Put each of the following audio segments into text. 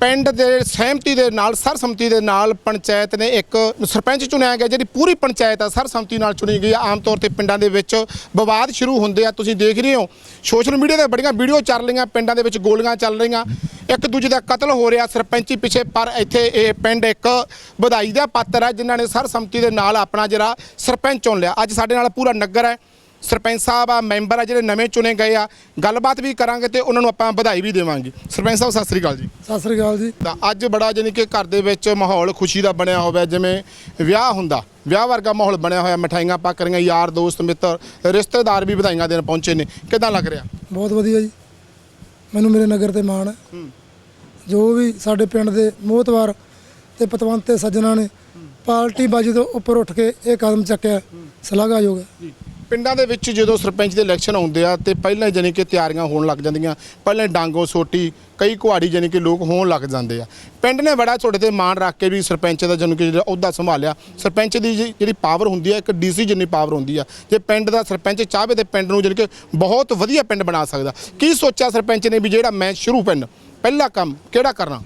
ਪਿੰਡ ਦੇ ਸਹਿਮਤੀ ਦੇ ਨਾਲ, ਸਰਸੰਮਤੀ ਦੇ ਨਾਲ ਪੰਚਾਇਤ ਨੇ ਇੱਕ ਸਰਪੰਚ ਚੁਣਿਆ ਗਿਆ, ਜਿਹੜੀ ਪੂਰੀ ਪੰਚਾਇਤ ਆ, ਸਰਸੰਮਤੀ ਨਾਲ ਚੁਣੀ ਗਈ ਆ। ਆਮ ਤੌਰ ਤੇ ਪਿੰਡਾਂ ਦੇ ਵਿੱਚ ਵਿਵਾਦ ਸ਼ੁਰੂ ਹੁੰਦੇ ਆ, ਤੁਸੀਂ ਦੇਖ ਰਹੇ ਹੋ। ਸੋਸ਼ਲ ਮੀਡੀਆ ਤੇ ਬੜੀਆਂ ਵੀਡੀਓ ਚੱਲ ਰਹੀਆਂ, ਪਿੰਡਾਂ ਦੇ ਵਿੱਚ ਗੋਲੀਆਂ ਚੱਲ ਰਹੀਆਂ। ਇੱਕ ਦੂਜੇ ਦਾ ਕਤਲ ਹੋ ਰਿਹਾ ਸਰਪੰਚੀ ਪਿੱਛੇ, ਪਰ ਇੱਥੇ ਇਹ ਪਿੰਡ ਇੱਕ ਵਧਾਈ ਦਾ ਪਾਤਰ ਹੈ ਜਿਨ੍ਹਾਂ ਨੇ ਸਰਸੰਮਤੀ ਦੇ ਨਾਲ ਆਪਣਾ ਜਿਹੜਾ ਸਰਪੰਚ ਚੁਣ ਲਿਆ। ਅੱਜ ਸਾਡੇ ਨਾਲ ਪੂਰਾ ਨਗਰ ਹੈ ਸਰਪੰਚ ਸਾਹਿਬ ਆ ਮੈਂਬਰ ਆ ਜਿਹੜੇ ਨਵੇਂ ਚੁਣੇ ਗਏ ਆ ਗੱਲਬਾਤ ਵੀ ਕਰਾਂਗੇ ਤੇ ਉਹਨਾਂ ਨੂੰ ਆਪਾਂ ਵਧਾਈ ਵੀ ਦੇਵਾਂਗੇ। ਸਰਪੰਚ ਸਾਹਿਬ ਸਤਿ ਸ੍ਰੀ ਅਕਾਲ ਜੀ। ਸਤਿ ਸ੍ਰੀ ਅਕਾਲ ਜੀ। ਤਾਂ ਅੱਜ ਬੜਾ ਜਾਨੀ ਕਿ ਘਰ ਦੇ ਵਿੱਚ ਮਾਹੌਲ ਖੁਸ਼ੀ ਦਾ ਬਣਿਆ ਹੋਇਆ ਜਿਵੇਂ ਵਿਆਹ ਹੁੰਦਾ ਵਿਆਹ ਵਰਗਾ ਮਾਹੌਲ ਬਣਿਆ ਹੋਇਆ ਮਠਾਈਆਂ ਪੱਕ ਰਹੀਆਂ ਯਾਰ ਦੋਸਤ ਮਿੱਤਰ ਰਿਸ਼ਤੇਦਾਰ ਵੀ ਵਧਾਈਆਂ ਦੇਣ ਪਹੁੰਚੇ ਨੇ। ਕਿਦਾਂ ਲੱਗ ਰਿਹਾ? ਬਹੁਤ ਵਧੀਆ ਜੀ। ਮੈਨੂੰ ਮੇਰੇ ਨਗਰ ਤੇ ਮਾਣ ਹੈ। ਜੋ ਵੀ ਸਾਡੇ ਪਿੰਡ ਦੇ ਮੋਹਤਵਾਰ ਤੇ ਪਤਵੰਤ ਤੇ ਸੱਜਣਾ ਨੇ ਪਾਰਟੀ ਬਾਜੀ ਤੋਂ ਉੱਪਰ ਉੱਠ ਕੇ ਇਹ ਕਦਮ ਚੱਕਿਆ। ਸ਼ਲਾਘਾਯੋਗ ਹੈ। ਪਿੰਡਾਂ ਦੇ ਵਿੱਚ ਜਦੋਂ ਸਰਪੰਚ ਦੇ ਇਲੈਕਸ਼ਨ ਆਉਂਦੇ ਆ ਤੇ ਪਹਿਲਾਂ ਹੀ ਜਾਨੀ ਕਿ ਤਿਆਰੀਆਂ ਹੋਣ ਲੱਗ ਜਾਂਦੀਆਂ, ਪਹਿਲਾਂ ਹੀ ਡਾਂਗੋ ਸੋਟੀ, ਕਈ ਕੁਹਾੜੀ ਜਾਨੀ ਕਿ ਲੋਕ ਹੋਣ ਲੱਗ ਜਾਂਦੇ ਆ। ਪਿੰਡ ਨੇ ਬੜਾ ਤੁਹਾਡੇ ਤੇ ਮਾਣ ਰੱਖ ਕੇ ਵੀ ਸਰਪੰਚ ਦਾ ਜਾਨੀ ਕਿ ਜਿਹੜਾ ਅਹੁਦਾ ਸੰਭਾਲਿਆ। ਸਰਪੰਚ ਦੀ ਜੀ- ਜਿਹੜੀ ਪਾਵਰ ਹੁੰਦੀ ਆ, ਇੱਕ ਡੀਸੀ ਜਿੰਨੀ ਪਾਵਰ ਹੁੰਦੀ ਆ, ਜੇ ਪਿੰਡ ਦਾ ਸਰਪੰਚ ਚਾਹਵੇ ਤੇ ਪਿੰਡ ਨੂੰ ਜਾਨੀ ਕਿ ਬਹੁਤ ਵਧੀਆ ਪਿੰਡ ਬਣਾ ਸਕਦਾ। ਕੀ ਸੋਚਿਆ ਸਰਪੰਚ ਨੇ ਵੀ ਜਿਹੜਾ ਮੈਂ ਸ਼ੁਰੂ ਪਿੰਡ, ਪਹਿਲਾ ਕੰਮ ਕਿਹੜਾ ਕਰਨਾ?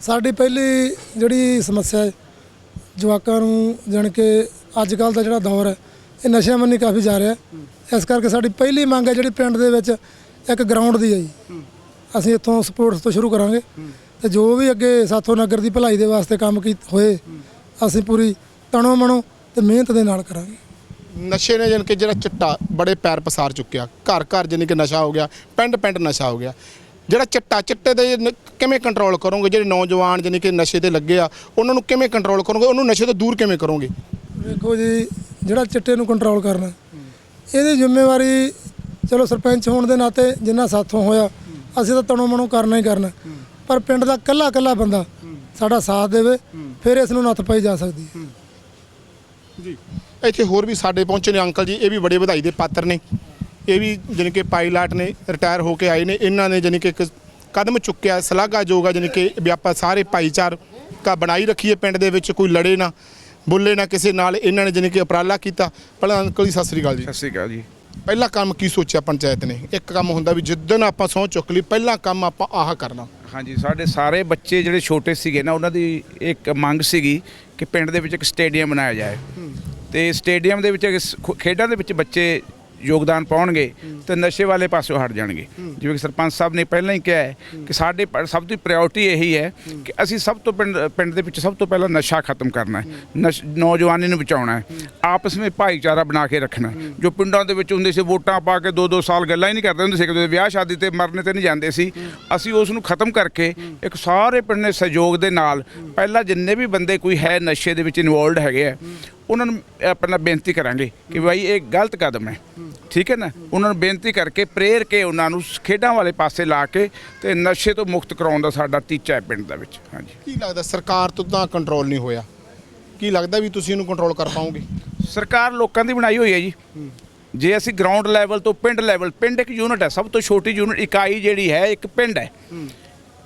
ਸਾਡੀ ਪਹਿਲੀ ਜਿਹੜੀ ਸਮੱਸਿਆ ਹੈ, ਜਵਾਕਾਂ ਨੂੰ ਜਾਣੀ ਕਿ ਅੱਜ ਕੱਲ ਦਾ ਜਿਹੜਾ ਦੌਰ ਹੈ ਇਹ ਨਸ਼ਿਆਂ ਮੰਨੀ ਕਾਫੀ ਜਾ ਰਿਹਾ। ਇਸ ਕਰਕੇ ਸਾਡੀ ਪਹਿਲੀ ਮੰਗ ਹੈ ਜਿਹੜੀ ਪਿੰਡ ਦੇ ਵਿੱਚ ਇੱਕ ਗਰਾਊਂਡ ਦੀ ਹੈ ਜੀ। ਅਸੀਂ ਇੱਥੋਂ ਸਪੋਰਟਸ ਤੋਂ ਸ਼ੁਰੂ ਕਰਾਂਗੇ। ਤੇ ਜੋ ਵੀ ਅੱਗੇ ਸਾਥੋਂ ਨਗਰ ਦੀ ਭਲਾਈ ਦੇ ਵਾਸਤੇ ਕੰਮ ਕੀ ਹੋਏ ਅਸੀਂ ਪੂਰੀ ਤਣੋ ਮਣੋ ਤੇ ਮਿਹਨਤ ਦੇ ਨਾਲ ਕਰਾਂਗੇ। ਨਸ਼ੇ ਨੇ ਜਾਣੀ ਕਿ ਜਿਹੜਾ ਚਿੱਟਾ ਬੜੇ ਪੈਰ ਪਸਾਰ ਚੁੱਕਿਆ। ਘਰ ਘਰ ਜਾਣੀ ਕਿ ਨਸ਼ਾ ਹੋ ਗਿਆ ਪਿੰਡ ਪਿੰਡ ਨਸ਼ਾ ਹੋ ਗਿਆ। ਜਿਹੜਾ ਚਿੱਟਾ ਚਿੱਟੇ ਦੇ ਕਿਵੇਂ ਕੰਟਰੋਲ ਕਰੋਗੇ? ਜਿਹੜੇ ਨੌਜਵਾਨ ਜਾਣੀ ਕਿ ਨਸ਼ੇ ਤੇ ਲੱਗੇ ਆ ਉਹਨਾਂ ਨੂੰ ਕਿਵੇਂ ਕੰਟਰੋਲ ਕਰੋਗੇ? ਉਹਨੂੰ ਨਸ਼ੇ ਤੋਂ ਦੂਰ ਕਿਵੇਂ ਕਰੋਗੇ? ਵੇਖੋ ਜੀ ਜਿਹੜਾ ਚਿੱਟੇ ਨੂੰ ਕੰਟਰੋਲ ਕਰਨਾ। ਇਹਦੀ ਜ਼ਿੰਮੇਵਾਰੀ ਚਲੋ ਸਰਪੰਚ ਹੋਣ ਦੇ ਨਾਤੇ ਜਿੰਨਾ ਸਾਥੋਂ ਹੋਇਆ, ਅਸੀਂ ਤਾਂ ਤਣੋ ਮਣੋ ਕਰਨਾ ਹੀ ਕਰਨਾ। ਪਰ ਪਿੰਡ ਦਾ ਕੱਲਾ ਕੱਲਾ ਬੰਦਾ ਸਾਡਾ ਸਾਥ ਦੇਵੇ, ਫਿਰ ਇਸ ਨੂੰ ਨੱਥ ਪਾਈ ਜਾ ਸਕਦੀ ਹੈ। ਜੀ। ਇੱਥੇ ਹੋਰ ਵੀ ਸਾਡੇ ਪਹੁੰਚੇ ਨੇ ਅੰਕਲ ਜੀ, ਇਹ ਵੀ ਬੜੇ ਵਧਾਈ ਦੇ ਪਾਤਰ ਨੇ। ਇਹ ਵੀ ਜਾਣੀ ਕਿ ਪਾਇਲਟ ਨੇ ਰਿਟਾਇਰ ਹੋ ਕੇ ਆਏ ਨੇ। ਇਹਨਾਂ ਨੇ ਜਾਣੀ ਕਿ ਇੱਕ ਕਦਮ ਚੁੱਕਿਆ ਸ਼ਲਾਘਾਯੋਗ ਆ, ਜਾਣੀ ਕਿ ਵੀ ਆਪਾਂ ਸਾਰੇ ਭਾਈਚਾਰ ਕਾ ਬਣਾਈ ਰੱਖੀਏ ਪਿੰਡ ਦੇ ਵਿੱਚ, ਕੋਈ ਲੜੇ ਨਾ। ਬੋਲੇ ਨਾ ਕਿਸੇ ਨਾਲ ਇਹਨਾਂ ਨੇ ਜਾਣੀ ਕਿ ਉਪਰਾਲਾ ਕੀਤਾ। ਪਹਿਲਾਂ ਅੰਕਲ ਜੀ ਸਤਿ ਸ੍ਰੀ ਅਕਾਲ ਜੀ। ਸਤਿ ਸ਼੍ਰੀ ਅਕਾਲ ਜੀ। ਪਹਿਲਾ ਕੰਮ ਕੀ ਸੋਚਿਆ ਪੰਚਾਇਤ ਨੇ? ਇੱਕ ਕੰਮ ਹੁੰਦਾ ਵੀ ਜਿੱਦਣ ਆਪਾਂ ਸਹੁੰ ਚੁੱਕ ਲਈ ਪਹਿਲਾ ਕੰਮ ਆਪਾਂ ਆਹ ਕਰਨਾ। ਹਾਂਜੀ ਸਾਡੇ ਸਾਰੇ ਬੱਚੇ ਜਿਹੜੇ ਛੋਟੇ ਸੀਗੇ ਨਾ ਉਹਨਾਂ ਦੀ ਇੱਕ ਮੰਗ ਸੀਗੀ ਕਿ ਪਿੰਡ ਦੇ ਵਿੱਚ ਇੱਕ ਸਟੇਡੀਅਮ ਬਣਾਇਆ ਜਾਏ। ਤੇ ਸਟੇਡੀਅਮ ਦੇ ਵਿੱਚ ਖੇਡਾਂ ਦੇ ਵਿੱਚ ਬੱਚੇ ਯੋਗਦਾਨ ਪਾਉਣਗੇ ਤੇ ਨਸ਼ੇ ਵਾਲੇ ਪਾਸੋਂ ਹਟ ਜਾਣਗੇ। ਜਿਵੇਂ ਕਿ ਸਰਪੰਚ ਸਾਹਿਬ ਨੇ ਪਹਿਲਾਂ ਹੀ ਕਿਹਾ ਹੈ ਕਿ ਸਾਡੇ ਪ- ਸਭ ਤੋਂ ਪ੍ਰਾਇੋਰਟੀ ਇਹੀ ਹੈ ਕਿ ਅਸੀਂ ਸਭ ਤੋਂ ਪਿੰਡ ਪਿੰਡ ਦੇ ਵਿੱਚ ਸਭ ਤੋਂ ਪਹਿਲਾਂ ਨਸ਼ਾ ਖਤਮ ਕਰਨਾ ਹੈ। ਨਸ਼ ਨੌਜਵਾਨੀ ਨੂੰ ਬਚਾਉਣਾ ਹੈ। ਆਪਸ ਵਿੱਚ ਭਾਈਚਾਰਾ ਬਣਾ ਕੇ ਰੱਖਣਾ ਹੈ। ਜੋ ਪਿੰਡਾਂ ਦੇ ਵਿੱਚ ਹੁੰਦੇ ਸੀ ਵੋਟਾਂ ਪਾ ਕੇ 2-2 ਸਾਲ ਗੱਲਾਂ ਹੀ ਨਹੀਂ ਕਰਦੇ ਹੁੰਦੇ ਸੀ। ਕਿ ਵਿਆਹ ਸ਼ਾਦੀ ਤੇ ਮਰਨੇ ਤੇ ਨਹੀਂ ਜਾਂਦੇ ਸੀ। ਅਸੀਂ ਉਸ ਨੂੰ ਖਤਮ ਕਰਕੇ ਇੱਕ ਸਾਰੇ ਪਿੰਡ ਦੇ ਸਹਿਯੋਗ ਦੇ ਨਾਲ ਪਹਿਲਾਂ ਜਿੰਨੇ ਵੀ ਬੰਦੇ ਕੋਈ ਹੈ ਨਸ਼ੇ ਦੇ ਵਿੱਚ ਇਨਵੋਲਡ ਹੈਗੇ ਆ ਉਹਨਾਂ ਨੂੰ ਆਪਣਾ ਬੇਨਤੀ ਕਰਾਂਗੇ ਕਿ ਭਾਈ ਇਹ ਗਲਤ ਕਦਮ ਹੈ। ਠੀਕ ਹੈ ਨਾ? ਉਹਨਾਂ ਨੂੰ ਬੇਨਤੀ ਕਰਕੇ ਪ੍ਰੇਰ ਕੇ ਉਹਨਾਂ ਨੂੰ ਖੇਡਾਂ ਵਾਲੇ ਪਾਸੇ ਲਾ ਕੇ ਤੇ ਨਸ਼ੇ ਤੋਂ ਮੁਕਤ ਕਰਾਉਣ ਦਾ ਸਾਡਾ ਟੀਚਾ ਹੈ ਪਿੰਡ ਦਾ ਵਿੱਚ। ਹਾਂਜੀ। ਕੀ ਲੱਗਦਾ ਸਰਕਾਰ ਤੋਂ ਤਾਂ ਕੰਟਰੋਲ ਨਹੀਂ ਹੋਇਆ? ਕੀ ਲੱਗਦਾ ਵੀ ਤੁਸੀਂ ਇਹਨੂੰ ਕੰਟਰੋਲ ਕਰ ਪਾਓਗੇ? ਸਰਕਾਰ ਲੋਕਾਂ ਦੀ ਬਣਾਈ ਹੋਈ ਹੈ ਜੀ। ਜੇ ਅਸੀਂ ਗਰਾਊਂਡ ਲੈਵਲ ਤੋਂ ਪਿੰਡ ਲੈਵਲ ਪਿੰਡ ਇੱਕ ਯੂਨਿਟ ਹੈ ਸਭ ਤੋਂ ਛੋਟੀ ਯੂਨਿਟ ਇਕਾਈ ਜਿਹੜੀ ਹੈ ਇੱਕ ਪਿੰਡ ਹੈ।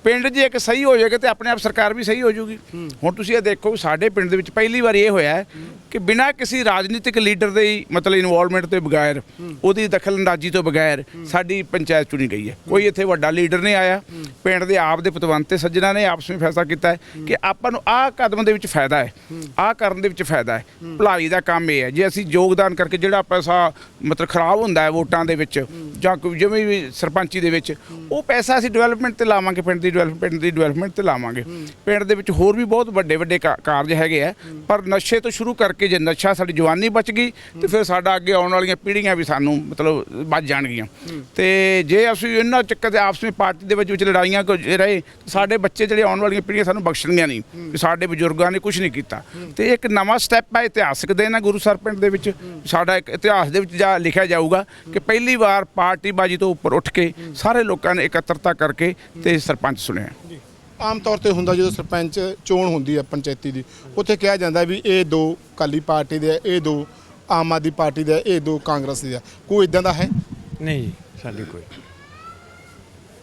ਪਿੰਡ ਜੇ ਇੱਕ ਸਹੀ ਹੋ ਜਾਏਗਾ ਤੇ ਆਪਣੇ ਆਪ ਸਰਕਾਰ ਵੀ ਸਹੀ ਹੋ ਜਾਊਗੀ ਹੁਣ ਤੁਸੀਂ ਇਹ ਦੇਖੋ ਸਾਡੇ ਪਿੰਡ ਦੇ ਵਿੱਚ ਪਹਿਲੀ ਵਾਰ ਇਹ ਹੋਇਆ ਕਿ ਬਿਨਾਂ ਕਿਸੇ ਰਾਜਨੀਤਿਕ ਲੀਡਰ ਦੇ ਮਤਲਬ ਇਨਵੋਲਵਮੈਂਟ ਤੋਂ ਬਗੈਰ, ਉਹਦੀ ਦਖਲਅੰਦਾਜ਼ੀ ਤੋਂ ਬਗੈਰ ਸਾਡੀ ਪੰਚਾਇਤ ਚੁਣੀ ਗਈ ਹੈ। ਕੋਈ ਇੱਥੇ ਵੱਡਾ ਲੀਡਰ ਨਹੀਂ ਆਇਆ। ਪਿੰਡ ਦੇ ਆਪ ਦੇ ਪਤਵੰਤ ਤੇ ਸੱਜਣਾ ਨੇ ਆਪਸ ਵਿੱਚ ਫੈਸਲਾ ਕੀਤਾ ਕਿ ਆਪਾਂ ਨੂੰ ਆਹ ਕਦਮ ਦੇ ਵਿੱਚ ਫਾਇਦਾ ਹੈ, ਆਹ ਕਰਨ ਦੇ ਵਿੱਚ ਫਾਇਦਾ ਹੈ। ਭਲਾਈ ਦਾ ਕੰਮ ਇਹ ਹੈ। ਜੇ ਅਸੀਂ ਯੋਗਦਾਨ ਕਰਕੇ ਜਿਹੜਾ ਪੈਸਾ ਮਤਲਬ ਖਰਾਬ ਹੁੰਦਾ ਹੈ ਵੋਟਾਂ ਦੇ ਵਿੱਚ ਜਾਂ ਕੋਈ ਜਿਵੇਂ ਵੀ ਸਰਪੰਚੀ ਦੇ ਵਿੱਚ, ਉਹ ਪੈਸਾ ਅਸੀਂ ਡਿਵੈਲਪਮੈਂਟ ਤੇ ਲਾਵਾਂਗੇ ਪਿੰਡ ਦੀ ਡਿਵੈਲਪਮੈਂਟ ਦੀ ਡਿਵੈਲਪਮੈਂਟ ਤੇ ਲਾਵਾਂਗੇ। ਪਿੰਡ ਦੇ ਵਿੱਚ ਹੋਰ ਵੀ ਬਹੁਤ ਵੱਡੇ ਵੱਡੇ ਕਾ- ਕਾਰਜ ਹੈਗੇ ਆ, ਪਰ ਨਸ਼ੇ ਤੋਂ ਸ਼ੁਰੂ ਕਰਕੇ ਜੇ ਨਸ਼ਾ ਸਾਡੀ ਜਵਾਨੀ ਬਚ ਗਈ, ਤੇ ਫਿਰ ਸਾਡਾ ਅੱਗੇ ਆਉਣ ਵਾਲੀਆਂ ਪੀੜ੍ਹੀਆਂ ਵੀ ਸਾਨੂੰ ਮਤਲਬ ਬਚ ਜਾਣਗੀਆਂ। ਤੇ ਜੇ ਅਸੀਂ ਇਹਨਾਂ ਚੱਕਰ ਦੇ ਆਪਸ ਵਿੱਚ ਪਾਰਟੀ ਦੇ ਵਿੱਚ ਵਿੱਚ ਲੜਾਈਆਂ ਕੋ ਰਹੇ ਸਾਡੇ ਬੱਚੇ ਜਿਹੜੇ ਆਉਣ ਵਾਲੀਆਂ ਪੀੜ੍ਹੀਆਂ ਸਾਨੂੰ ਬਖਸ਼ਣਗੀਆਂ ਨਹੀਂ। ਸਾਡੇ ਬਜ਼ੁਰਗਾਂ ਨੇ ਕੁਝ ਨਹੀਂ ਕੀਤਾ। ਤੇ ਇੱਕ ਨਵਾਂ ਸਟੈਪ ਹੈ ਇਤਿਹਾਸਕ ਦਿਨ ਹੈ ਗੁਰੂ ਸਰ ਪਿੰਡ ਦੇ ਵਿੱਚ। ਸਾਡਾ ਇੱਕ ਇਤਿਹਾਸ ਦੇ ਵਿੱਚ ਜਾ ਲਿਖਿਆ ਜਾਊਗਾ ਕਿ ਪਹਿਲੀ ਵਾਰ ਪਾਰਟੀ ਬਾਜੀ ਤੋਂ ਉੱਪਰ ਉੱਠ ਕੇ ਸਾਰੇ ਲੋਕਾਂ ਨੇ ਇਕੱਤਰਤਾ ਕਰਕੇ ਤੇ ਸਰਪੰਚ ਸੁਣਿਆ। ਆਮ ਤੌਰ ਤੇ ਹੁੰਦਾ ਜਦੋਂ ਸਰਪੰਚ ਚੋਣ ਹੁੰਦੀ ਹੈ ਪੰਚਾਇਤੀ ਦੀ ਉੱਥੇ ਕਿਹਾ ਜਾਂਦਾ ਵੀ ਇਹ ਦੋ ਕਾਲੀ ਪਾਰਟੀ ਦੇ ਆ ਇਹ ਦੋ ਆਮ ਆਦਮੀ ਪਾਰਟੀ ਦੇ ਆ ਇਹ ਦੋ ਕਾਂਗਰਸ ਦੇ ਆ। ਕੋਈ ਇਦਾਂ ਦਾ ਹੈ? ਨਹੀਂ ਜੀ ਸਾਡੀ ਕੋਈ।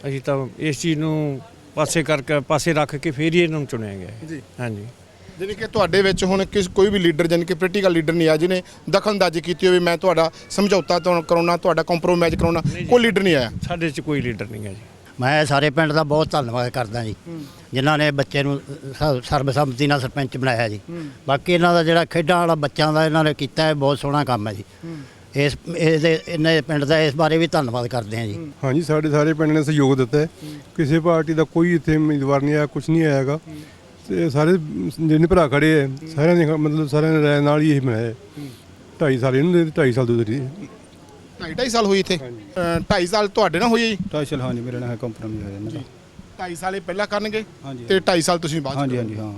ਅਸੀਂ ਤਾਂ ਇਸ ਚੀਜ਼ ਨੂੰ ਪਾਸੇ ਕਰਕੇ ਪਾਸੇ ਰੱਖ ਕੇ ਫੇਰ ਹੀ ਇਹਨਾਂ ਨੂੰ ਚੁਣਿਆ ਗਿਆ ਹੈ। ਜੀ। ਹਾਂਜੀ। ਜਾਣੀ ਕਿ ਤੁਹਾਡੇ ਵਿੱਚ ਹੁਣ ਕਿਸ ਕੋਈ ਵੀ ਲੀਡਰ ਜਾਣੀ ਕਿ ਪੋਲੀਟੀਕਲ ਲੀਡਰ ਨਹੀਂ ਆ ਜਿਹਨੇ ਦਖਲਅੰਦਾਜ਼ੀ ਕੀਤੀ ਹੋਵੇ ਮੈਂ ਤੁਹਾਡਾ ਸਮਝੌਤਾ ਤੋਂ ਕਰਾਉਣਾ ਤੁਹਾਡਾ ਕੰਪਰੋਮਾਈਜ਼ ਕਰਾਉਣਾ ਕੋਈ ਲੀਡਰ ਨਹੀਂ ਆਇਆ? ਸਾਡੇ 'ਚ ਕੋਈ ਲੀਡਰ ਨਹੀਂ ਹੈ ਜੀ। ਮੈਂ ਸਾਰੇ ਪਿੰਡ ਦਾ ਬਹੁਤ ਧੰਨਵਾਦ ਕਰਦਾ ਜੀ ਜਿਨ੍ਹਾਂ ਨੇ ਬੱਚੇ ਨੂੰ ਸਰਬਸੰਮਤੀ ਨਾਲ ਸਰਪੰਚ ਬਣਾਇਆ ਜੀ। ਬਾਕੀ ਇਹਨਾਂ ਦਾ ਜਿਹੜਾ ਖੇਡਾਂ ਵਾਲਾ ਬੱਚਿਆਂ ਦਾ ਇਹਨਾਂ ਨੇ ਕੀਤਾ ਹੈ ਬਹੁਤ ਸੋਹਣਾ ਕੰਮ ਹੈ ਜੀ। ਇਸ ਇਹਦੇ ਇਹਨੇ ਪਿੰਡ ਦਾ ਇਸ ਬਾਰੇ ਵੀ ਧੰਨਵਾਦ ਕਰਦੇ ਹਾਂ ਜੀ। ਹਾਂਜੀ ਸਾਡੇ ਸਾਰੇ ਪਿੰਡ ਨੇ ਸਹਿਯੋਗ ਦਿੱਤਾ ਹੈ। ਕਿਸੇ ਪਾਰਟੀ ਦਾ ਕੋਈ ਇੱਥੇ ਉਮੀਦਵਾਰ ਨਹੀਂ ਆਇਆ ਕੁਝ ਨਹੀਂ ਆਇਆਗਾ ਤੇ ਸਾਰੇ ਜਿੰਨੇ ਭਰਾ ਖੜੇ ਹੈ ਸਾਰਿਆਂ ਦੇ ਮਤਲਬ ਸਾਰਿਆਂ ਦੇ ਰਾਏ ਨਾਲ ਹੀ ਇਹ ਬਣਾਇਆ ਹੈ। ਢਾਈ ਸਾਲ ਇਹਨੂੰ ਦੇ ਤੇ ਢਾਈ ਸਾਲ ਦੂਸਰੀ ਢਾਈ ਢਾਈ ਸਾਲ ਹੋਈ ਇੱਥੇ? ਹਾਂਜੀ। 2.5 ਸਾਲ ਤੁਹਾਡੇ ਨਾਲ ਹੋਈ ਜੀ? ਟਾਈਸ਼ਲ ਹਾਂਜੀ ਮੇਰੇ ਨਾਲ ਕੰਪਰੋਮਾਈਜ਼ ਹੋਇਆ ਇਹਨਾਂ ਦਾ। 2.5 ਸਾਲੇ ਪਹਿਲਾਂ ਕਰਨਗੇ? ਤੇ 2.5 ਸਾਲ ਤੁਸੀਂ ਬਾਅਦ ਹਾਂਜੀ ਹਾਂਜੀ ਹਾਂ।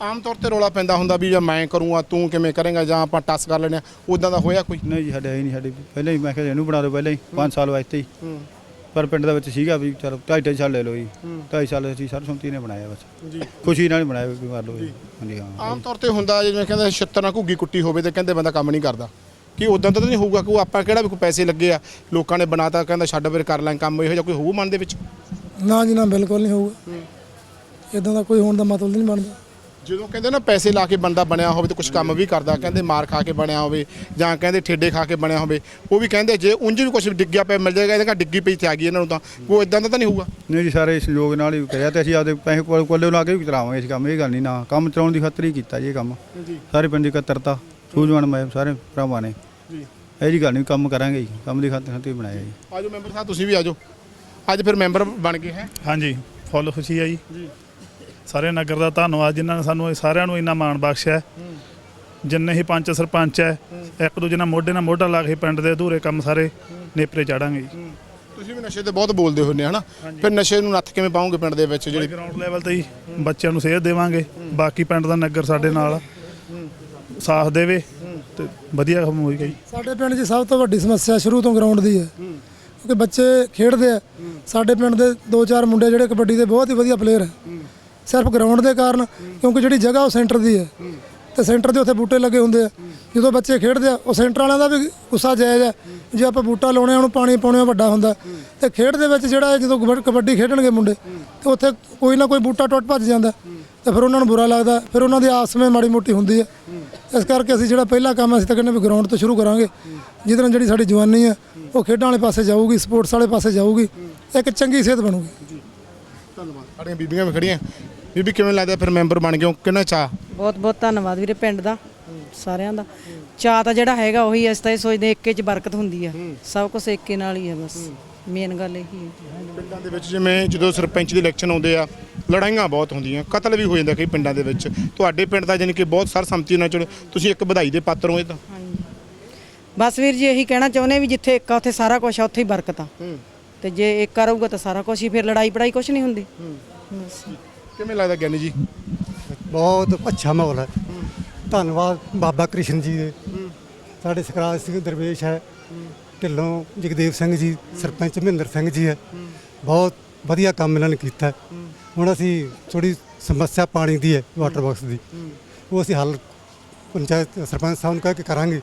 ਆਮ ਤੌਰ ਤੇ ਰੋਲਾ ਪੈਂਦਾ ਹੁੰਦਾ ਵੀ ਜਾਂ ਮੈਂ ਕਰੂੰਗਾ ਤੂੰ ਕਿਵੇਂ ਕਰੇਂਗਾ ਜਾਂ ਆਪਾਂ ਟੱਸ ਕਰ ਲੈਣੇ ਉਦਾਂ ਦਾ ਹੋਇਆ ਕੋਈ? ਨਹੀਂ ਜੀ ਸਾਡੇ ਹੈ ਨਹੀਂ ਸਾਡੇ ਪਹਿਲਾਂ ਹੀ ਮੈਂ ਕਿਹਾ ਇਹਨੂੰ ਬਣਾ ਦਿਓ ਪਹਿਲਾਂ ਹੀ 5 ਸਾਲ ਵਾਸਤੇ ਹੀ। ਪਰ ਪਿੰਡ ਦੇ ਵਿੱਚ ਸੀਗਾ ਵੀ ਚਲੋ ਢਾਈ ਢਾਈ ਸਾਲ ਲੈ ਲੋ ਜੀ। ਢਾਈ ਸਾਲ ਅਸੀਂ ਸਰਸੰਤੀ ਨੇ ਬਣਾਇਆ ਬਸ। ਖੁਸ਼ੀ ਨਾਲ ਹੀ ਬਣਾਇਆ ਵੀ ਮਾਰ ਲਓ ਜੀ। ਹਾਂਜੀ ਹਾਂ। ਆਮ ਤੌਰ ਤੇ ਹੁੰਦਾ ਜਿਵੇਂ ਕਹਿੰਦੇ ਛਿੱਤਰ ਨਾਲ ਘੁੱਗੀ ਕੁੱਟੀ ਹੋਵੇ ਤੇ ਕਹਿੰਦੇ ਬੰਦਾ ਕੰਮ ਨਹੀਂ ਕਰਦਾ। ਕਿ ਉਦਾਂ ਤਾਂ ਨਹੀਂ ਹੋਊਗਾ ਕਿ ਉਹ ਆਪਾਂ ਕਿਹੜਾ ਵੀ ਕੋਈ ਪੈਸੇ ਲੱਗੇ ਆ ਲੋਕਾਂ ਨੇ ਬਣਾਤਾ ਕਹਿੰਦਾ ਛੱਡ ਫਿਰ ਕਰ ਲਾਂ ਕੰਮ ਇਹੋ ਜਿਹਾ ਕੋਈ ਹੋਊ ਮਨ ਦੇ ਵਿੱਚ? ਨਾ ਜੀ ਨਾ ਬਿਲਕੁਲ ਨਹੀਂ ਹੋਊਗਾ। ਇਦਾਂ ਦਾ ਕੋਈ ਹੋਣ ਦਾ ਮਤਲਬ ਨਹੀਂ ਬਣਦਾ। ਜਦੋਂ ਕਹਿੰਦੇ ਨਾ ਪੈਸੇ ਲਾ ਕੇ ਬੰਦਾ ਬਣਿਆ ਹੋਵੇ ਤੇ ਕੁਝ ਕੰਮ ਵੀ ਕਰਦਾ ਕਹਿੰਦੇ ਮਾਰ ਖਾ ਕੇ ਬਣਿਆ ਹੋਵੇ ਜਾਂ ਕਹਿੰਦੇ ਠੇਡੇ ਖਾ ਕੇ ਬਣਿਆ ਹੋਵੇ ਉਹ ਵੀ ਕਹਿੰਦੇ ਜੇ ਉਂਝ ਵੀ ਕੁਝ ਡਿੱਗਿਆ ਪਿਆ ਮਿਲ ਜਾਏਗਾ ਇਹਦੇ ਡਿੱਗੀ ਪਈ ਤੇ ਆ ਗਈ ਇਹਨਾਂ ਨੂੰ ਤਾਂ ਉਹ ਇਦਾਂ ਦਾ ਤਾਂ ਨਹੀਂ ਹੋਊਗਾ? ਨਹੀਂ ਜੀ ਸਾਰੇ ਸਹਿਯੋਗ ਨਾਲ ਹੀ ਕਰਿਆ ਤੇ ਅਸੀਂ ਆਪਦੇ ਪੈਸੇ ਕੋਲ ਕੋਲੇ ਲਾ ਕੇ ਵੀ ਚਲਾਵਾਂਗੇ ਇਸ ਕੰਮ ਇਹ ਗੱਲ ਨਹੀਂ ਨਾ ਕੰਮ ਚਲਾਉਣ ਦੀ ਖਾਤਰ ਹੀ ਕੀਤਾ ਜੀ ਇਹ ਕੰਮ। ਸਾਰੇ ਪਿੰਡ ਦੀ ਇਕੱਤਰਤਾ। ਸੂਝਵਾਨ ਮੈਂ ਸਾਰੇ ਭਰਾਵਾਂ ਨੇ। ਜੀ। ਇਹ ਜੀ ਗੱਲ ਨਹੀਂ ਕੰਮ ਕਰਾਂਗੇ ਜੀ। ਕੰਮ ਦੀ ਖਾਤਰ ਖਾਤਰ ਹੀ ਬਣਾਇਆ ਜੀ। ਆਜੋ ਮੈਂਬਰ ਸਾਹਿਬ ਤੁਸੀਂ ਵੀ ਆਜੋ। ਅੱਜ ਫਿਰ ਮੈਂਬਰ ਬਣ ਗਏ ਹੈ। ਹਾਂਜੀ ਫੁੱਲ ਖੁਸ਼ੀ ਆ ਜੀ। ਸਾਰੇ ਨਗਰ ਦਾ ਧੰਨਵਾਦ ਜਿਨ੍ਹਾਂ ਨੇ ਸਾਨੂੰ ਇਹ ਸਾਰਿਆਂ ਨੂੰ ਇੰਨਾ ਮਾਣ ਬਖਸ਼ਿਆ। ਜਿੰਨੇ ਹੀ ਪੰਚ ਸਰਪੰਚ ਹੈ ਇੱਕ ਦੂਜੇ ਨਾਲ ਮੋਢੇ ਨਾਲ ਮੋਢਾ ਲਾ ਕੇ ਪਿੰਡ ਦੇ ਅਧੂਰੇ ਕੰਮ ਸਾਰੇ ਨੇਪਰੇ ਚਾੜਾਂਗੇ ਜੀ। ਤੁਸੀਂ ਵੀ ਨਸ਼ੇ ਤੇ ਬਹੁਤ ਬੋਲਦੇ ਹੁੰਦੇ ਹਨਾ? ਫਿਰ ਨਸ਼ੇ ਨੂੰ ਨੱਥ ਕਿਵੇਂ ਪਾਉਂਗੇ ਪਿੰਡ ਦੇ ਵਿੱਚ ਜਿਹੜੀ ਗਰਾਊਂਡ ਲੈਵਲ ਤੇ ਹੀ ਬੱਚਿਆਂ ਨੂੰ ਸੇਧ ਦੇਵਾਂਗੇ। ਬਾਕੀ ਪਿੰਡ ਦਾ ਨਗਰ ਸਾਡੇ ਨਾਲ ਸਾਥ ਦੇਵੇ ਤੇ ਵਧੀਆ ਕੰਮ ਹੋਏਗਾ ਜੀ ਸਾਡੇ ਪਿੰਡ 'ਚ ਸਭ ਤੋਂ ਵੱਡੀ ਸਮੱਸਿਆ ਸ਼ੁਰੂ ਤੋਂ ਗਰਾਊਂਡ ਦੀ ਹੈ। ਕਿਉਂਕਿ ਬੱਚੇ ਖੇਡਦੇ ਆ। ਸਾਡੇ ਪਿੰਡ ਦੇ ਦੋ ਚਾਰ ਮੁੰਡੇ ਜਿਹੜੇ ਕਬੱਡੀ ਦੇ ਬਹੁਤ ਹੀ ਵਧੀਆ ਪਲੇਅਰ ਹੈ। ਸਿਰਫ ਗਰਾਊਂਡ ਦੇ ਕਾਰਨ ਕਿਉਂਕਿ ਜਿਹੜੀ ਜਗ੍ਹਾ ਉਹ ਸੈਂਟਰ ਦੀ ਹੈ। ਤੇ ਸੈਂਟਰ ਦੇ ਉੱਥੇ ਬੂਟੇ ਲੱਗੇ ਹੁੰਦੇ ਆ। ਜਦੋਂ ਬੱਚੇ ਖੇਡਦੇ ਆ ਉਹ ਸੈਂਟਰ ਵਾਲਿਆਂ ਦਾ ਵੀ ਗੁੱਸਾ ਜਾਇਜ਼ ਹੈ। ਜੇ ਆਪਾਂ ਬੂਟਾ ਲਾਉਣੇ ਉਹਨੂੰ ਪਾਣੀ ਪਾਉਣੇ ਵੱਡਾ ਹੁੰਦਾ। ਤੇ ਖੇਡ ਦੇ ਵਿੱਚ ਜਿਹੜਾ ਜਦੋਂ ਕਬੱਡ- ਕਬੱਡੀ ਖੇਡਣਗੇ ਮੁੰਡੇ ਤੇ ਉੱਥੇ ਕੋਈ ਨਾ ਕੋਈ ਬੂਟਾ ਟੁੱਟ ਭੱਜ ਜਾਂਦਾ। ਤੇ ਫਿਰ ਉਹਨਾਂ ਨੂੰ ਬੁਰਾ ਲੱਗਦਾ। ਫਿਰ ਉਹਨਾਂ ਦੀ ਆਸ ਵਿੱਚ ਮਾੜੀ ਮੋਟੀ ਹੁੰਦੀ ਹੈ। ਇਸ ਕਰਕੇ ਅਸੀਂ ਜਿਹੜਾ ਪਹਿਲਾ ਕੰਮ ਅਸੀਂ ਤਾਂ ਕਹਿੰਦੇ ਵੀ ਗਰਾਊਂਡ ਤੋਂ ਸ਼ੁਰੂ ਕਰਾਂਗੇ। ਜਿਹਦੇ ਨਾਲ ਜਿਹੜੀ ਸਾਡੀ ਜਵਾਨੀ ਹੈ ਉਹ ਖੇਡਾਂ ਵਾਲੇ ਪਾਸੇ ਜਾਊਗੀ ਸਪੋਰਟਸ ਵਾਲੇ ਪਾਸੇ ਜਾਊਗੀ ਇੱਕ ਚੰਗੀ ਸਿਹਤ ਬਣੂਗੀ। ਧੰਨਵਾਦ। ਸਾਡੀਆਂ ਬੀਬੀਆਂ ਵੀ ਖੜੀਆਂ। ਬੀਬੀ ਕਿਵੇਂ ਲੱਗਦਾ ਫਿਰ ਮੈਂਬਰ ਬਣ ਗਏ ਹੋ? ਕਿੰਨਾ ਚਾਹ ਬਹੁਤ ਬਹੁਤ ਧੰਨਵਾਦ ਵੀਰੇ ਪਿੰਡ ਦਾ ਸਾਰਿਆਂ ਦਾ। ਚਾਹ ਤਾਂ ਜਿਹੜਾ ਹੈਗਾ ਉਹੀ ਅਸੀਂ ਤਾਂ ਇਹ ਸੋਚਦੇ ਏਕੇ 'ਚ ਬਰਕਤ ਹੁੰਦੀ ਆ ਸਭ ਕੁਝ ਏਕੇ ਨਾਲ ਹੀ ਆ ਬਸ। ਮੇਨ ਗੱਲ ਇਹੀ ਹੈ। ਪਿੰਡਾਂ ਦੇ ਵਿੱਚ ਜਿਵੇਂ ਜਦੋਂ ਸਰਪੰਚ ਦੀ ਇਲੈਕਸ਼ਨ ਆਉਂਦੇ ਆ ਲੜਾਈਆਂ ਬਹੁਤ ਹੁੰਦੀਆਂ ਕਤਲ ਵੀ ਹੋ ਜਾਂਦਾ ਕਈ ਪਿੰਡਾਂ ਦੇ ਵਿੱਚ। ਤੁਹਾਡੇ ਪਿੰਡ ਦਾ ਜਾਨੀ ਕਿ ਬਹੁਤ ਸਰਸੰਮਤੀ ਨਾਲ ਚਲੋ ਤੁਸੀਂ ਇੱਕ ਵਧਾਈ ਦੇ ਪਾਤਰ ਹੋ ਇਹ ਤਾਂ। ਬਸ ਵੀਰ ਜੀ ਇਹੀ ਕਹਿਣਾ ਚਾਹੁੰਦੇ ਵੀ ਜਿੱਥੇ ਇੱਕ ਆ ਉੱਥੇ ਸਾਰਾ ਕੁਝ ਆ ਉੱਥੇ ਹੀ ਬਰਕਤ ਆ। ਤੇ ਜੇ ਇੱਕ ਰਹੂਗਾ ਤਾਂ ਸਾਰਾ ਕੁਝ ਹੀ ਫਿਰ ਲੜਾਈ ਪੜਾਈ ਕੁਝ ਨਹੀਂ ਹੁੰਦੀ। ਬਸ। ਕਿਵੇਂ ਲੱਗਦਾ ਗਿਆਨੀ ਜੀ? ਬਹੁਤ ਅੱਛਾ ਮਾਹੌਲ ਹੈ। ਧੰਨਵਾਦ ਬਾਬਾ ਕ੍ਰਿਸ਼ਨ ਜੀ ਦੇ। ਸਾਡੇ ਸਕਰਾਜ ਸਿੰਘ ਦਰਵੇਸ਼ ਹੈ। ਢਿੱਲੋਂ ਜਗਦੇਵ ਸਿੰਘ ਜੀ, ਸਰਪੰਚ ਮਹਿੰਦਰ ਸਿੰਘ ਜੀ ਹੈ। ਬਹੁਤ ਵਧੀਆ ਕੰਮ ਇਹਨਾਂ ਨੇ ਕੀਤਾ। ਹੁਣ ਅਸੀਂ ਥੋੜੀ ਸਮੱਸਿਆ ਪਾਣੀ ਦੀ ਹੈ ਵਾਟਰ ਬਾਕਸ ਦੀ। ਉਹ ਅਸੀਂ ਹੱਲ ਪੰਚਾਇਤ ਸਰਪੰਚ ਸਾਹਿਬ ਨੂੰ ਕਹਿ ਕੇ ਕਰਾਂਗੇ।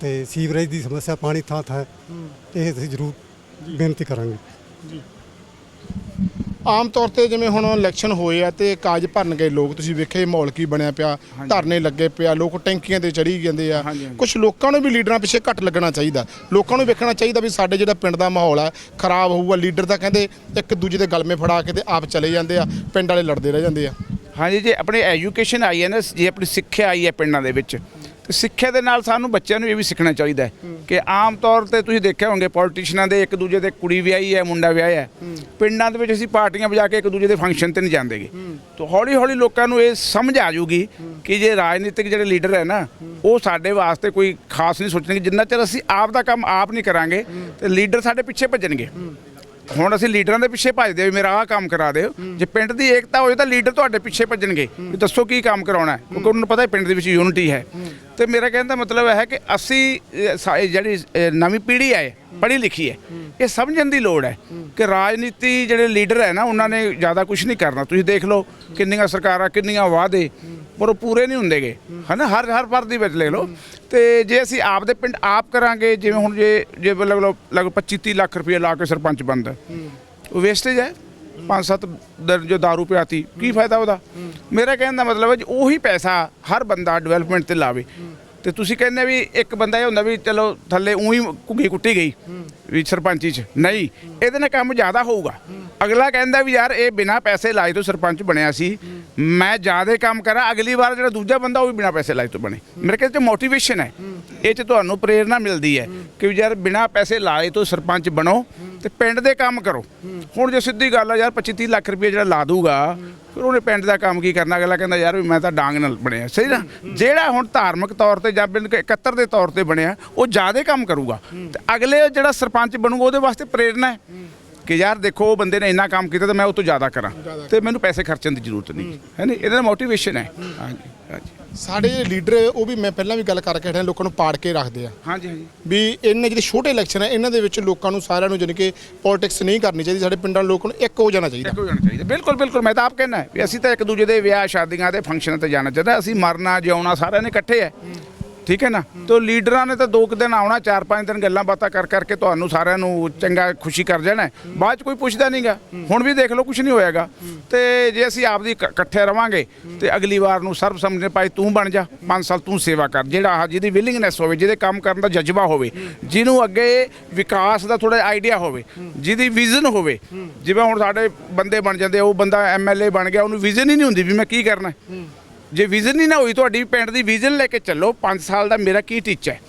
ਤੇ ਸੀਵਰੇਜ ਦੀ ਸਮੱਸਿਆ ਪਾਣੀ ਥਾਂ ਥਾਂ ਇਹ ਅਸੀਂ ਜ਼ਰੂਰ ਬੇਨਤੀ ਕਰਾਂਗੇ। ਆਮ ਤੌਰ ਤੇ ਜਿਵੇਂ ਹੁਣ ਇਲੈਕਸ਼ਨ ਹੋਏ ਆ ਤੇ ਕਾਜ ਭਰਨ ਗਏ ਲੋਕ ਤੁਸੀਂ ਵੇਖੇ ਮਾਹੌਲ ਕੀ ਬਣਿਆ ਪਿਆ ਧਰਨੇ ਲੱਗੇ ਪਿਆ ਲੋਕ ਟੈਂਕੀਆਂ ਤੇ ਚੜੀ ਜਾਂਦੇ ਆ। ਕੁਝ ਲੋਕਾਂ ਨੂੰ ਵੀ ਲੀਡਰਾਂ ਪਿੱਛੇ ਘੱਟ ਲੱਗਣਾ ਚਾਹੀਦਾ। ਲੋਕਾਂ ਨੂੰ ਵੇਖਣਾ ਚਾਹੀਦਾ ਵੀ ਸਾਡੇ ਜਿਹੜਾ ਪਿੰਡ ਦਾ ਮਾਹੌਲ ਆ ਖਰਾਬ ਹੋਊਗਾ ਲੀਡਰ ਤਾਂ ਕਹਿੰਦੇ ਇੱਕ ਦੂਜੇ ਦੇ ਗਲਮੇ ਫੜਾ ਕੇ ਤੇ ਆਪ ਚਲੇ ਜਾਂਦੇ ਆ ਪਿੰਡ ਵਾਲੇ ਲੜਦੇ ਰਹਿ ਜਾਂਦੇ ਆ। ਹਾਂਜੀ ਜੇ ਆਪਣੀ ਐਜੂਕੇਸ਼ਨ ਆਈ ਹੈ ਨਾ ਜੇ ਆਪਣੀ ਸਿੱਖਿਆ ਆਈ ਹੈ ਪਿੰਡਾਂ ਦੇ ਵਿੱਚ ਤੇ ਸਿੱਖਿਆ ਦੇ ਨਾਲ ਸਾਨੂੰ ਬੱਚਿਆਂ ਨੂੰ ਇਹ ਵੀ ਸਿੱਖਣਾ ਚਾਹੀਦਾ ਹੈ। ਕਿ ਆਮ ਤੌਰ ਤੇ ਤੁਸੀਂ ਦੇਖਿਆ ਹੋਵੋਗੇ ਪੋਲੀਟੀਸ਼ੀਅਨਾਂ ਦੇ ਇੱਕ ਦੂਜੇ ਦੇ ਕੁੜੀ ਵਿਆਹੀ ਹੈ ਮੁੰਡਾ ਵਿਆਹਿਆ ਹੈ। ਪਿੰਡਾਂ ਦੇ ਵਿੱਚ ਅਸੀਂ ਪਾਰਟੀਆਂ ਵਜਾ ਕੇ ਇੱਕ ਦੂਜੇ ਦੇ ਫੰਕਸ਼ਨ ਤੇ ਨਹੀਂ ਜਾਂਦੇਗੇ। ਤਾਂ ਹੌਲੀ ਹੌਲੀ ਲੋਕਾਂ ਨੂੰ ਇਹ ਸਮਝ ਆ ਜਾਊਗੀ ਕਿ ਜੇ ਰਾਜਨੀਤਿਕ ਜਿਹੜੇ ਲੀਡਰ ਹੈ ਨਾ ਉਹ ਸਾਡੇ ਵਾਸਤੇ ਕੋਈ ਖਾਸ ਨਹੀਂ ਸੋਚਣਗੇ। ਜਿੰਨਾ ਚਿਰ ਅਸੀਂ ਆਪ ਦਾ ਕੰਮ ਆਪ ਨਹੀਂ ਕਰਾਂਗੇ ਤੇ ਲੀਡਰ ਸਾਡੇ ਪਿੱਛੇ ਭੱਜਣਗੇ। ਹੁਣ ਅਸੀਂ ਲੀਡਰਾਂ ਦੇ ਪਿੱਛੇ ਭੱਜਦੇ ਆ ਵੀ ਮੇਰਾ ਆਹ ਕੰਮ ਕਰਾ ਦਿਓ। ਜੇ ਪਿੰਡ ਦੀ ਏਕਤਾ ਹੋਏ ਤਾਂ ਲੀਡਰ ਤੁਹਾਡੇ ਪਿੱਛੇ ਭੱਜਣਗੇ। ਵੀ ਦੱਸੋ ਕੀ ਕੰਮ ਕਰਾਉਣਾ ਹੈ। ਕਿਉਂਕਿ ਉਹਨਾਂ ਨੂੰ ਪਤਾ ਹੈ ਪਿੰਡ ਦੇ ਵਿੱਚ ਯੂਨਿਟੀ ਹੈ। ਤੇ ਮੇਰਾ ਕਹਿਣ ਦਾ ਮਤਲਬ ਹੈ ਕਿ ਅਸੀਂ ਸਾ- ਇਹ ਜਿਹੜੀ ਨਵੀਂ ਪੀੜ੍ਹੀ ਹੈ ਪੜ੍ਹੀ ਲਿਖੀ ਹੈ ਇਹ ਸਮਝਣ ਦੀ ਲੋੜ ਹੈ ਕਿ ਰਾਜਨੀਤੀ ਜਿਹੜੇ ਲੀਡਰ ਹੈ ਨਾ ਉਹਨਾਂ ਨੇ ਜ਼ਿਆਦਾ ਕੁਝ ਨਹੀਂ ਕਰਨਾ। ਤੁਸੀਂ ਦੇਖ ਲਓ ਕਿੰਨੀਆਂ ਸਰਕਾਰਾਂ ਕਿੰਨੀਆਂ ਵਾਅਦੇ ਪਰ ਉਹ ਪੂਰੇ ਨਹੀਂ ਹੁੰਦੇਗੇ। ਹਨਾ? ਹਰ ਹਰ ਪਰ ਦੇ ਵਿੱਚ ਲੈ ਲਓ। ਤੇ ਜੇ ਅਸੀਂ ਆਪ ਦੇ ਪਿੰਡ ਆਪ ਕਰਾਂਗੇ, ਜਿਵੇਂ ਹੁਣ ਜੇ ਜੇ ਲਗ ਲਓ ਲਗ 25 30 ਲੱਖ ਰੁਪਏ ਲਾ ਕੇ ਸਰਪੰਚ ਬਣਦਾ। ਉਹ ਵੇਸਟੇਜ ਹੈ। ਪੰਜ ਸੱਤ ਦਰ ਜੋ दारू ਪਿਆਤੀ, ਕੀ ਫਾਇਦਾ ਉਹਦਾ? ਮੇਰਾ ਕਹਿਣ ਦਾ ਮਤਲਬ ਹੈ ਜੀ, ਉਹੀ ਪੈਸਾ ਹਰ ਬੰਦਾ ਡਿਵੈਲਪਮੈਂਟ ਤੇ ਲਾਵੇ। ਤੇ ਤੁਸੀਂ ਕਹਿੰਦੇ ਵੀ ਇੱਕ ਬੰਦਾ ਇਹ ਹੁੰਦਾ ਵੀ ਚਲੋ ਥੱਲੇ ਉਹੀ ਘੁੱਗੀ ਕੁੱਟੀ ਗਈ ਵੀ ਸਰਪੰਚੀ ਚ। ਨਹੀਂ, ਇਹਦੇ ਨਾਲ ਕੰਮ ਜ਼ਿਆਦਾ ਹੋਊਗਾ। ਅਗਲਾ ਕਹਿੰਦਾ ਵੀ ਯਾਰ ਇਹ ਬਿਨਾ ਪੈਸੇ ਲਾਏ ਤੋਂ ਸਰਪੰਚ ਬਣਿਆ ਸੀ। ਮੈਂ ਜ਼ਿਆਦਾ ਕੰਮ ਕਰਾਂ, ਅਗਲੀ ਵਾਰ ਜਿਹੜਾ ਦੂਜਾ ਬੰਦਾ ਉਹ ਵੀ ਬਿਨਾ ਪੈਸੇ ਲਾਏ ਤੋਂ ਬਣੇ। ਮੇਰੇ ਕੋਲ ਤੇ ਮੋਟੀਵੇਸ਼ਨ ਹੈ। ਇਹ ਚ ਤੁਹਾਨੂੰ ਪ੍ਰੇਰਣਾ ਮਿਲਦੀ ਹੈ ਕਿ ਵੀ ਯਾਰ ਬਿਨਾ ਪੈਸੇ ਲਾਏ ਤੋਂ ਸਰਪੰਚ ਬਣੋ। ਤੇ ਪਿੰਡ ਦੇ ਕੰਮ ਕਰੋ। ਹੁਣ ਜੇ ਸਿੱਧੀ ਗੱਲ ਆ, ਯਾਰ 25 30 ਲੱਖ ਰੁਪਏ ਜਿਹੜਾ ਲਾ ਦੂਗਾ, ਫਿਰ ਉਹਨੇ ਪਿੰਡ ਦਾ ਕੰਮ ਕੀ ਕਰਨਾ? ਅਗਲਾ ਕਹਿੰਦਾ, ਯਾਰ ਵੀ ਮੈਂ ਤਾਂ ਡਾਂਗ ਨਾਲ ਬਣਿਆ। ਸਹੀ ਨਾ? ਜਿਹੜਾ ਹੁਣ ਧਾਰਮਿਕ ਤੌਰ ਤੇ ਜਾਂ ਬਿਨ ਇਕੱਤਰ ਦੇ ਤੌਰ ਤੇ ਬਣਿਆ, ਉਹ ਜ਼ਿਆਦਾ ਕੰਮ ਕਰੂਗਾ। ਤੇ ਅਗਲੇ ਜਿਹੜਾ ਸਰਪੰਚ ਬਣੂਗਾ, ਉਹਦੇ ਵਾਸਤੇ ਪ੍ਰੇਰਣਾ ਹੈ। ਕਿ ਯਾਰ ਦੇਖੋ ਉਹ ਬੰਦੇ ਨੇ ਇੰਨਾ ਕੰਮ ਕੀਤਾ ਤਾਂ ਮੈਂ ਉਹ ਤੋਂ ਜ਼ਿਆਦਾ ਕਰਾਂ। ਤੇ ਮੈਨੂੰ ਪੈਸੇ ਖਰਚਣ ਦੀ ਜ਼ਰੂਰਤ ਨਹੀਂ। ਹੈ। ਨਹੀਂ ਇਹਦਾ ਮੋਟੀਵੇਸ਼ਨ ਹੈ। ਹਾਂਜੀ ਹਾਂਜੀ। ਸਾਡੇ ਜਿਹੜੇ ਲੀਡਰ ਉਹ ਵੀ ਮੈਂ ਪਹਿਲਾਂ ਵੀ ਗੱਲ ਕਰਕੇ ਹਟਿਆ ਲੋਕਾਂ ਨੂੰ ਪਾੜ ਕੇ ਰੱਖਦੇ ਆ। ਹਾਂਜੀ ਹਾਂਜੀ। ਵੀ ਇਹਨਾਂ ਜਿਹੜੇ ਛੋਟੇ ਇਲੈਕਸ਼ਨ ਹੈ ਇਹਨਾਂ ਦੇ ਵਿੱਚ ਲੋਕਾਂ ਨੂੰ ਸਾਰਿਆਂ ਨੂੰ ਜਾਣੀ ਕਿ ਪੋਲਿਟਿਕਸ ਨਹੀਂ ਕਰਨੀ ਚਾਹੀਦੀ। ਸਾਡੇ ਪਿੰਡਾਂ ਦੇ ਲੋਕਾਂ ਨੂੰ ਇੱਕ ਹੋ ਜਾਣਾ ਚਾਹੀਦਾ। ਇੱਕ ਹੋ ਜਾਣਾ ਚਾਹੀਦਾ। ਬਿਲਕੁਲ ਬਿਲਕੁਲ। ਮੈਂ ਤਾਂ ਆਪ ਕਹਿਣਾ ਵੀ ਅਸੀਂ ਤਾਂ ਇੱਕ ਦੂਜੇ ਦੇ ਵਿਆਹ ਸ਼ਾਦੀਆਂ ਦੇ ਫੰਕਸ਼ਨਾਂ ਤੇ ਜਾਣਾ ਚਾਹੀਦਾ। ਅਸੀਂ ਮਰਨਾ ਜਿਉਣਾ ਸਾਰਿਆਂ ਨੇ ਇਕੱਠੇ ਹੈ। ਠੀਕ ਹੈ ਨਾ? ਤੋ ਲੀਡਰਾਂ ਨੇ ਤਾਂ ਦੋ ਕੁ ਦਿਨ ਆਉਣਾ ਚਾਰ ਪੰਜ ਦਿਨ ਗੱਲਾਂ ਬਾਤਾਂ ਕਰ ਕਰਕੇ ਤੁਹਾਨੂੰ ਸਾਰਿਆਂ ਨੂੰ ਚੰਗਾ ਖੁਸ਼ੀ ਕਰ ਜਾਣਾ। ਬਾਅਦ ਚ ਕੋਈ ਪੁੱਛਦਾ ਨਹੀਂਗਾ ਹੁਣ ਵੀ ਦੇਖ ਲਓ ਕੁਝ ਨਹੀਂ ਹੋਏਗਾ ਤੇ ਜੇ ਅਸੀਂ ਆਪਦੀ ਇਕੱਠੇ ਰਵਾਂਗੇ ਤੇ ਅਗਲੀ ਵਾਰ ਨੂੰ ਸਰਬ ਸਮਝੇ ਭਾਈ ਤੂੰ ਬਣ ਜਾ 5 ਸਾਲ ਤੂੰ ਸੇਵਾ ਕਰ। ਜਿਹੜਾ ਆਹ ਜਿਹਦੀ ਵਿਲਿੰਗਨੈਸ ਹੋਵੇ ਜਿਹਦੇ ਕੰਮ ਕਰਨ ਦਾ ਜਜ਼ਬਾ ਹੋਵੇ ਜਿਹਨੂੰ ਅੱਗੇ ਵਿਕਾਸ ਦਾ ਥੋੜਾ ਆਈਡੀਆ ਹੋਵੇ ਜਿਹਦੀ ਵਿਜ਼ਨ ਹੋਵੇ ਜਿਵੇਂ ਹੁਣ ਸਾਡੇ ਬੰਦੇ ਬਣ ਜਾਂਦੇ ਆ, ਉਹ ਬੰਦਾ ਐਮਐਲਏ ਬਣ ਗਿਆ ਉਹਨੂੰ ਵਿਜ਼ਨ ਹੀ ਨਹੀਂ ਹੁੰਦੀ ਵੀ ਮੈਂ ਕੀ ਕਰਨਾ। ਜੇ ਵਿਜ਼ਨ ਹੀ ਨਾ ਹੋਈ, ਤੁਹਾਡੀ ਪਿੰਡ ਦੀ ਵਿਜ਼ਨ ਲੈ ਕੇ ਚੱਲੋ। 5 ਸਾਲ ਦਾ ਮੇਰਾ ਕੀ ਟੀਚਾ ਹੈ?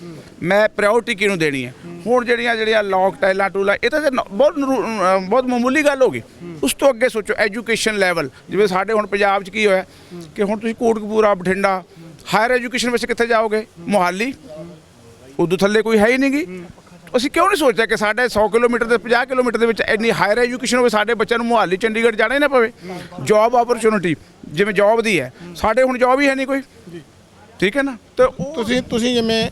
ਮੈਂ ਪ੍ਰਾਇੋਰਟੀ ਕਿਹਨੂੰ ਦੇਣੀ ਹੈ? ਹੁਣ ਜਿਹੜੀਆਂ ਜਿਹੜੀਆਂ ਲੌਕ ਟਾਈਲਾਂ ਟੂਲਾਂ ਇਹ ਤਾਂ ਬਹੁਤ ਨਰੂ- ਬਹੁਤ ਮਾਮੂਲੀ ਗੱਲ ਹੋ ਗਈ। ਉਸ ਤੋਂ ਅੱਗੇ ਸੋਚੋ ਐਜੂਕੇਸ਼ਨ ਲੈਵਲ ਜਿਵੇਂ ਸਾਡੇ ਹੁਣ ਪੰਜਾਬ 'ਚ ਕੀ ਹੋਇਆ? ਕਿ ਹੁਣ ਤੁਸੀਂ ਕੋਟਕਪੂਰਾ, ਬਠਿੰਡਾ ਹਾਇਰ ਐਜੂਕੇਸ਼ਨ ਵਿੱਚ ਕਿੱਥੇ ਜਾਓਗੇ? ਮੁਹਾਲੀ। ਉਦੋਂ ਥੱਲੇ ਕੋਈ ਹੈ ਹੀ ਨਹੀਂਗੀ ਅਸੀਂ ਕਿਉਂ ਨਹੀਂ ਸੋਚਿਆ ਕਿ ਸਾਡੇ 100 ਕਿਲੋਮੀਟਰ ਤੇ 50 ਕਿਲੋਮੀਟਰ ਦੇ ਵਿੱਚ ਇੰਨੀ ਹਾਇਰ ਐਜੂਕੇਸ਼ਨ ਹੋਵੇ, ਸਾਡੇ ਬੱਚਿਆਂ ਨੂੰ ਮੁਹਾਲੀ, ਚੰਡੀਗੜ੍ਹ ਜਾਣਾ ਹੀ ਨਾ ਪਵੇ। ਜੌਬ ਓਪਰਚੁਨਿਟੀ ਜਿਵੇਂ ਜੌਬ ਦੀ ਹੈ ਸਾਡੇ ਹੁਣ ਜੌਬ ਹੀ ਹੈ ਨਹੀਂ ਕੋਈ। ਠੀਕ ਹੈ ਨਾ? ਤੇ ਉਹ ਤੁਸੀਂ ਤੁਸੀਂ ਜਿਵੇਂ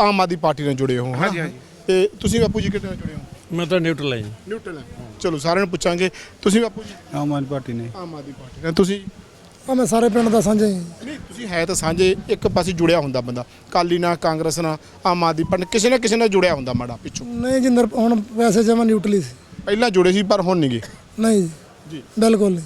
ਆਮ ਆਦਮੀ ਪਾਰਟੀ ਨਾਲ ਜੁੜੇ ਹੋ ਹਾਂਜੀ, ਹਾਂਜੀ। ਤੇ ਤੁਸੀਂ ਬਾਪੂ ਜੀ ਕਿਹਦੇ ਨਾਲ ਜੁੜੇ ਹੋ? ਮੈਂ ਤਾਂ ਨਿਊਟਰਲ ਹਾਂ ਜੀ। ਨਿਊਟਰਲ ਚਲੋ ਸਾਰਿਆਂ ਨੂੰ ਪੁੱਛਾਂਗੇ। ਤੁਸੀਂ ਬਾਪੂ ਜੀ? ਆਮ ਆਦਮੀ ਪਾਰਟੀ ਨੇ। ਆਮ ਆਦਮੀ ਪਾਰਟੀ ਨਾਲ ਤੁਸੀਂ? ਆ ਮੈਂ ਸਾਰੇ ਪਿੰਡ ਦਾ ਸਾਂਝਾ ਹੀ ਨਹੀਂ ਤੁਸੀਂ ਹੈ ਤਾਂ ਸਾਂਝੇ ਇੱਕ ਪਾਸੇ ਜੁੜਿਆ ਹੁੰਦਾ ਬੰਦਾ। ਕਾਲੀ ਨਾਲ ਕਾਂਗਰਸ ਨਾਲ ਆਮ ਆਦਮੀ ਪਾਰਟੀ ਕਿਸੇ ਨਾ ਕਿਸੇ ਨਾਲ ਜੁੜਿਆ ਹੁੰਦਾ ਮਾੜਾ ਪਿੱਛੋਂ। ਨਹੀਂ ਜਿੰਦਰ ਹੁਣ ਵੈਸੇ ਜਮਾ ਨਿਊਟਰਲੀ ਸੀ। ਪਹਿਲਾਂ ਜੁੜੇ ਸੀ ਪਰ ਹੁਣ ਨਹੀਂ ਗਏ। ਨਹੀਂ ਜੀ। ਬਿਲਕੁਲ ਨਹੀਂ।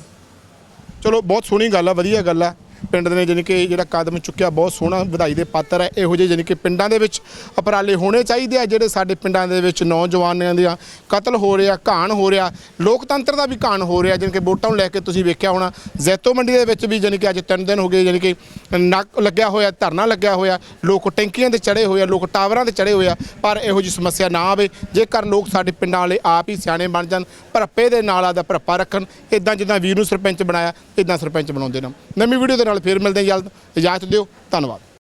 ਚਲੋ ਬਹੁਤ ਸੋਹਣੀ ਗੱਲ ਆ ਵਧੀਆ ਗੱਲ ਆ। ਪਿੰਡ ਨੇ, ਜਾਣੀ ਕਿ ਜਿਹੜਾ ਕਦਮ ਚੁੱਕਿਆ, ਬਹੁਤ ਸੋਹਣਾ ਵਧਾਈ ਦੇ ਪਾਤਰ ਹੈ। ਇਹੋ ਜਿਹੇ, ਜਾਣੀ ਕਿ ਪਿੰਡਾਂ ਦੇ ਵਿੱਚ ਉਪਰਾਲੇ ਹੋਣੇ ਚਾਹੀਦੇ ਆ, ਜਿਹੜੇ ਸਾਡੇ ਪਿੰਡਾਂ ਦੇ ਵਿੱਚ ਨੌਜਵਾਨਾਂ ਦੇ ਕਤਲ ਹੋ ਰਿਹਾ, ਘਾਣ ਹੋ ਰਿਹਾ, ਲੋਕਤੰਤਰ ਦਾ ਵੀ ਘਾਣ ਹੋ ਰਿਹਾ, ਜਾਣੀ ਕਿ ਵੋਟਾਂ ਨੂੰ ਲੈ ਕੇ ਤੁਸੀਂ ਵੇਖਿਆ ਹੋਣਾ। ਜ਼ੈਤੋ ਮੰਡੀ ਦੇ ਵਿੱਚ ਵੀ, ਜਾਣੀ ਕਿ ਅੱਜ ਤਿੰਨ ਦਿਨ ਹੋ ਗਏ, ਜਾਣੀ ਕਿ ਨੱਕ ਲੱਗਿਆ ਹੋਇਆ, ਧਰਨਾ ਲੱਗਿਆ ਹੋਇਆ, ਲੋਕ ਟੈਂਕੀਆਂ ਤੇ ਚੜੇ ਹੋਏ ਆ, ਲੋਕ ਟਾਵਰਾਂ ਤੇ ਚੜੇ ਹੋਏ ਆ, ਪਰ ਇਹੋ ਜਿਹੀ ਸਮੱਸਿਆ ਨਾ ਆਵੇ। ਜੇਕਰ ਲੋਕ ਸਾਡੇ ਪਿੰਡਾਂ ਵਾਲੇ ਆਪ ਹੀ ਸਿਆਣੇ ਬਣ ਜਾਣ, ਭਰੱਪੇ ਦੇ ਨਾਲ ਆਦਾ ਭਰੱਪਾ ਰੱਖਣ ਇਦਾਂ ਜਿੱਦਾਂ ਵੀਰ ਨੂੰ ਸਰਪੰਚ ਬਣਾਇਆ ਇਦਾਂ ਸਰਪੰਚ ਬਣਾਉਂਦੇ ਨਾ। ਨਵੀਂ ਵੀਡੀਓ ਦੇ ਨਾਲ ਫੇਰ ਮਿਲਦੇ ਹਾਂ ਜਲਦ ਇਜਾਜ਼ਤ ਦਿਓ। ਧੰਨਵਾਦ।